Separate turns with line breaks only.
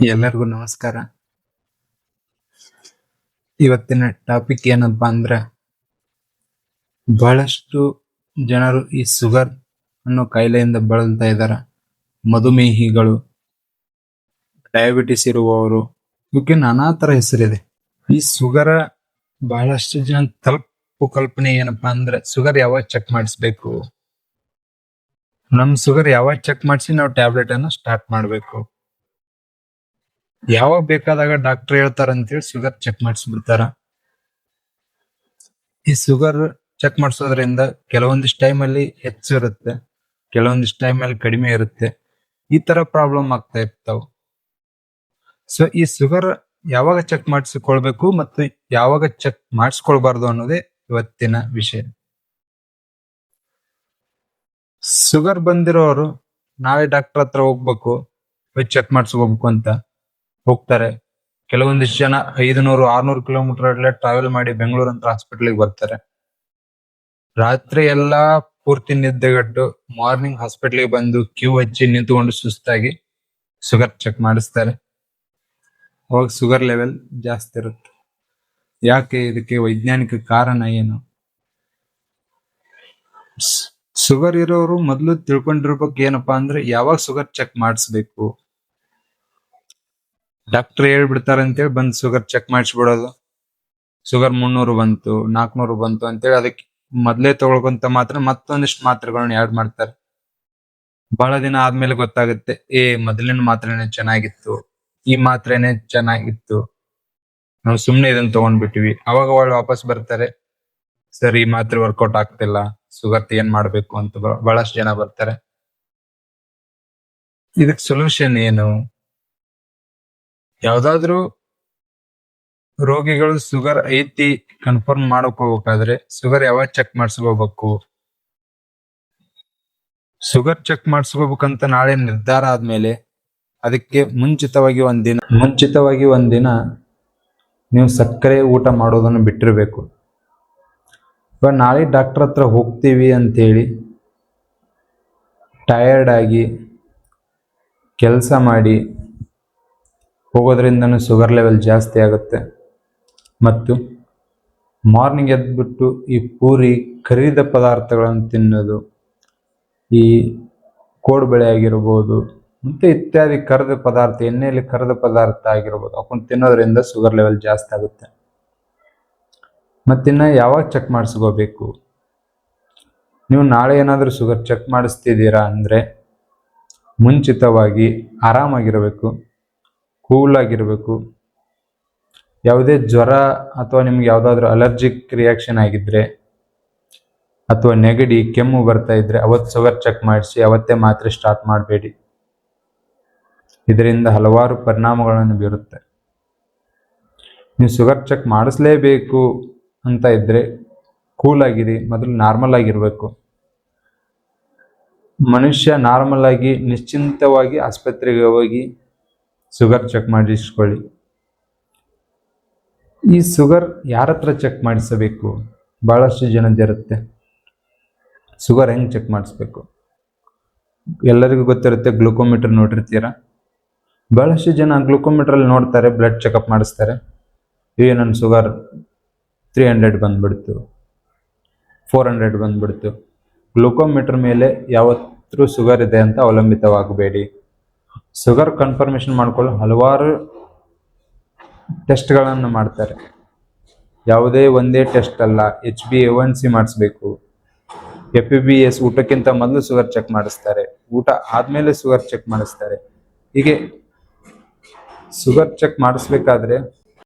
ಎಲ್ಲರಿಗೂ ನಮಸ್ಕಾರ. ಇವತ್ತಿನ ಟಾಪಿಕ್ ಏನಪ್ಪಾ ಅಂದ್ರೆ, ಬಹಳಷ್ಟು ಜನರು ಈ ಸುಗರ್ ಅನ್ನೋ ಕಾಯಿಲೆಯಿಂದ ಬಳಲ್ತಾ ಇದ್ದಾರೆ ಮಧುಮೇಹಿಗಳು ಡಯಾಬಿಟಿಸ್ ಇರುವವರು ಇವಕ್ಕೆ ನಾನಾ ತರ ಹೆಸರಿದೆ. ಈ ಸುಗರ ಬಹಳಷ್ಟು ಜನ ತಲುಪು ಕಲ್ಪನೆ ಏನಪ್ಪಾ ಅಂದ್ರೆ ಸುಗರ್ ಯಾವಾಗ ಚೆಕ್ ಮಾಡಿಸ್ಬೇಕು? ನಮ್ ಸುಗರ್ ಯಾವಾಗ ಚೆಕ್ ಮಾಡಿಸಿ ನಾವು ಟ್ಯಾಬ್ಲೆಟ್ ಅನ್ನು ಸ್ಟಾರ್ಟ್ ಮಾಡ್ಬೇಕು? ಯಾವಾಗ ಬೇಕಾದಾಗ ಡಾಕ್ಟರ್ ಹೇಳ್ತಾರ ಅಂತೇಳಿ ಶುಗರ್ ಚೆಕ್ ಮಾಡಿಸ್ಬಿಡ್ತಾರ. ಈ ಶುಗರ್ ಚೆಕ್ ಮಾಡಿಸೋದ್ರಿಂದ ಕೆಲವೊಂದಿಷ್ಟು ಟೈಮ್ ಅಲ್ಲಿ ಹೆಚ್ಚು ಇರುತ್ತೆ, ಕೆಲವೊಂದಿಷ್ಟು ಅಲ್ಲಿ ಕಡಿಮೆ ಇರುತ್ತೆ, ಈ ತರ ಪ್ರಾಬ್ಲಮ್ ಆಗ್ತಾ ಇರ್ತಾವ. ಸೊ ಈ ಶುಗರ್ ಯಾವಾಗ ಚೆಕ್ ಮಾಡಿಸಿಕೊಳ್ಬೇಕು ಮತ್ತು ಯಾವಾಗ ಚೆಕ್ ಮಾಡಿಸ್ಕೊಳ್ಬಾರ್ದು ಅನ್ನೋದೇ ಇವತ್ತಿನ ವಿಷಯ. ಶುಗರ್ ಬಂದಿರೋರು ನಾವೇ ಡಾಕ್ಟರ್ ಹತ್ರ ಹೋಗ್ಬೇಕು, ಹೋಗಿ ಚೆಕ್ ಮಾಡಿಸ್ಕೋಬೇಕು ಅಂತ. ಹೋಗ್ತಾರೆ. ಕೆಲವೊಂದಿಷ್ಟು ಜನ ಐದುನೂರು, ಆರ್ನೂರು ಕಿಲೋಮೀಟರ್ ಅಲ್ಲೇ ಟ್ರಾವೆಲ್ ಮಾಡಿ ಬೆಂಗಳೂರು ಅಂತ ಹಾಸ್ಪಿಟಲ್ ಬರ್ತಾರೆ. ರಾತ್ರಿ ಎಲ್ಲಾ ಪೂರ್ತಿ ನಿದ್ದೆಗಟ್ಟು ಮಾರ್ನಿಂಗ್ ಹಾಸ್ಪಿಟಲ್ ಬಂದು ಕ್ಯೂ ಹಚ್ಚಿ ನಿಂತುಕೊಂಡು ಸುಸ್ತಾಗಿ ಶುಗರ್ ಚೆಕ್ ಮಾಡಿಸ್ತಾರೆ. ಅವಾಗ ಶುಗರ್ ಲೆವೆಲ್ ಜಾಸ್ತಿ ಇರುತ್ತೆ. ಯಾಕೆ ಇದಕ್ಕೆ ವೈಜ್ಞಾನಿಕ ಕಾರಣ ಏನು? ಶುಗರ್ ಇರೋರು ಮೊದಲು ತಿಳ್ಕೊಂಡಿರ್ಬೇಕು ಏನಪ್ಪಾ ಅಂದ್ರೆ ಯಾವಾಗ ಶುಗರ್ ಚೆಕ್ ಮಾಡಿಸ್ಬೇಕು? ಡಾಕ್ಟರ್ ಹೇಳ್ಬಿಡ್ತಾರ ಅಂತೇಳಿ ಬಂದ್ ಶುಗರ್ ಚೆಕ್ ಮಾಡಿಸ್ಬಿಡೋದು. ಶುಗರ್ ಮುನ್ನೂರು ಬಂತು ನಾಲ್ಕುನೂರು ಬಂತು ಅಂತೇಳಿ ಅದಕ್ಕೆ ಮೊದ್ಲೇ ತಗೊಳ್ಕೊಂತ ಮಾತ್ರ ಮತ್ತೊಂದಿಷ್ಟು ಮಾತ್ರೆಗಳನ್ನ ಆಡ್ ಮಾಡ್ತಾರೆ. ಬಹಳ ದಿನ ಆದ್ಮೇಲೆ ಗೊತ್ತಾಗುತ್ತೆ, ಏ ಮೊದಲಿನ ಮಾತ್ರೆನೇ ಚೆನ್ನಾಗಿತ್ತು, ಈ ಮಾತ್ರೆನೆ ಚೆನ್ನಾಗಿತ್ತು. ನಾವು ಸುಮ್ಮನೆ ಇದನ್ನ ತಗೊಂಡ್ಬಿಟ್ಟಿವಿ ಅವಾಗ ಅವಳು ವಾಪಸ್ ಬರ್ತಾರೆ, ಸರ್ ಈ ಮಾತ್ರೆ ವರ್ಕೌಟ್ ಆಗ್ತಿಲ್ಲ ಶುಗರ್ ಏನ್ ಮಾಡ್ಬೇಕು ಅಂತ ಬಹಳಷ್ಟು ಜನ ಬರ್ತಾರೆ. ಇದಕ್ ಸೊಲ್ಯೂಷನ್ ಏನು? ಯಾವ್ದಾದ್ರು ರೋಗಿಗಳು ಶುಗರ್ ಐತಿ ಕನ್ಫರ್ಮ್ ಮಾಡ್ಕೋಬೇಕಾದ್ರೆ ಶುಗರ್ ಯಾವಾಗ ಚೆಕ್ ಮಾಡಿಸ್ಕೋಬೇಕು? ಶುಗರ್ ಚೆಕ್ ಮಾಡಿಸ್ಕೋಬೇಕಂತ ನಾಳೆ ನಿರ್ಧಾರ ಆದ್ಮೇಲೆ ಅದಕ್ಕೆ ಮುಂಚಿತವಾಗಿ ಒಂದಿನ ಮುಂಚಿತವಾಗಿ ಒಂದಿನ ನೀವು ಸಕ್ಕರೆ ಊಟ ಮಾಡೋದನ್ನು ಬಿಟ್ಟಿರಬೇಕು. ಇವಾಗ ನಾಳೆ ಡಾಕ್ಟರ್ ಹತ್ರ ಹೋಗ್ತೀವಿ ಅಂಥೇಳಿ ಟಯರ್ಡ್ ಆಗಿ ಕೆಲಸ ಮಾಡಿ ಹೋಗೋದ್ರಿಂದನೂ ಶುಗರ್ ಲೆವೆಲ್ ಜಾಸ್ತಿ ಆಗುತ್ತೆ. ಮತ್ತು ಮಾರ್ನಿಂಗ್ ಎದ್ದುಬಿಟ್ಟು ಈ ಪೂರಿ ಕರಿದ ಪದಾರ್ಥಗಳನ್ನು ತಿನ್ನೋದು, ಈ ಕೋಡುಬಳೆ ಆಗಿರ್ಬೋದು, ಮತ್ತು ಇತ್ಯಾದಿ ಕರೆದ ಪದಾರ್ಥ, ಎಣ್ಣೆಯಲ್ಲಿ ಕರೆದ ಪದಾರ್ಥ ಆಗಿರ್ಬೋದು ಅವನ್ನ ತಿನ್ನೋದ್ರಿಂದ ಶುಗರ್ ಲೆವೆಲ್ ಜಾಸ್ತಿ ಆಗುತ್ತೆ. ಮತ್ತಿನ್ನ ಯಾವಾಗ ಚೆಕ್ ಮಾಡಿಸ್ಕೋಬೇಕು? ನೀವು ನಾಳೆ ಏನಾದರೂ ಶುಗರ್ ಚೆಕ್ ಮಾಡಿಸ್ತಿದ್ದೀರಾ ಅಂದರೆ ಮುಂಚಿತವಾಗಿ ಆರಾಮಾಗಿರಬೇಕು. ಕೂಲ್ ಆಗಿರಬೇಕು ಯಾವುದೇ ಜ್ವರ ಅಥವಾ ನಿಮ್ಗೆ ಯಾವುದಾದ್ರೂ ಅಲರ್ಜಿಕ್ ರಿಯಾಕ್ಷನ್ ಆಗಿದ್ರೆ ಅಥವಾ ನೆಗಡಿ, ಕೆಮ್ಮು ಬರ್ತಾ ಇದ್ರೆ ಅವತ್ತು ಶುಗರ್ ಚೆಕ್ ಮಾಡಿಸಿ, ಅವತ್ತೇ ಮಾತ್ರೆ ಸ್ಟಾರ್ಟ್ ಮಾಡಬೇಡಿ. ಇದರಿಂದ ಹಲವಾರು ಪರಿಣಾಮಗಳನ್ನು ಬೀರುತ್ತೆ. ನೀವು ಶುಗರ್ ಚೆಕ್ ಮಾಡಿಸ್ಲೇಬೇಕು ಅಂತ ಇದ್ರೆ ಕೂಲ್ ಆಗಿರಿ ಮೊದಲು ನಾರ್ಮಲ್ ಆಗಿರಬೇಕು. ಮನುಷ್ಯ ನಾರ್ಮಲ್ ಆಗಿ ನಿಶ್ಚಿಂತವಾಗಿ ಆಸ್ಪತ್ರೆಗೆ ಹೋಗಿ ಶುಗರ್ ಚೆಕ್ ಮಾಡಿಸ್ಕೊಳ್ಳಿ. ಈ ಶುಗರ್ ಯಾರ ಹತ್ರ ಚೆಕ್ ಮಾಡಿಸಬೇಕು? ಭಾಳಷ್ಟು ಜನದಿರುತ್ತೆ ಶುಗರ್ ಹೆಂಗೆ ಚೆಕ್ ಮಾಡಿಸ್ಬೇಕು? ಎಲ್ಲರಿಗೂ ಗೊತ್ತಿರುತ್ತೆ, ಗ್ಲೂಕೋಮೀಟರ್ ನೋಡಿರ್ತೀರಾ? ಭಾಳಷ್ಟು ಜನ ಗ್ಲುಕೋಮೀಟ್ರಲ್ಲಿ ನೋಡ್ತಾರೆ, ಬ್ಲಡ್ ಚೆಕಪ್ ಮಾಡಿಸ್ತಾರೆ. ಏ ನನ್ನ ಶುಗರ್ ತ್ರೀ ಹಂಡ್ರೆಡ್ ಬಂದ್ಬಿಡ್ತು. ಫೋರ್ ಹಂಡ್ರೆಡ್ ಬಂದ್ಬಿಡ್ತು. ಗ್ಲೂಕೋಮೀಟರ್ ಮೇಲೆ ಯಾವತ್ತೂ ಶುಗರ್ ಇದೆ ಅಂತ ಅವಲಂಬಿತವಾಗಬೇಡಿ. ಶುಗರ್ ಕನ್ಫರ್ಮೇಷನ್ ಮಾಡ್ಕೊಳ್ಳೋ ಹಲವಾರು ಟೆಸ್ಟ್ಗಳನ್ನು ಮಾಡ್ತಾರೆ. ಯಾವುದೇ ಒಂದೇ ಟೆಸ್ಟ್ ಅಲ್ಲ H B A one C ಮಾಡಿಸ್ಬೇಕು. ಎಫ್ ಬಿ ಎಸ್ ಊಟಕ್ಕಿಂತ ಮೊದಲು ಶುಗರ್ ಚೆಕ್ ಮಾಡಿಸ್ತಾರೆ. ಊಟ ಆದ್ಮೇಲೆ ಶುಗರ್ ಚೆಕ್ ಮಾಡಿಸ್ತಾರೆ. ಹೀಗೆ ಶುಗರ್ ಚೆಕ್ ಮಾಡಿಸ್ಬೇಕಾದ್ರೆ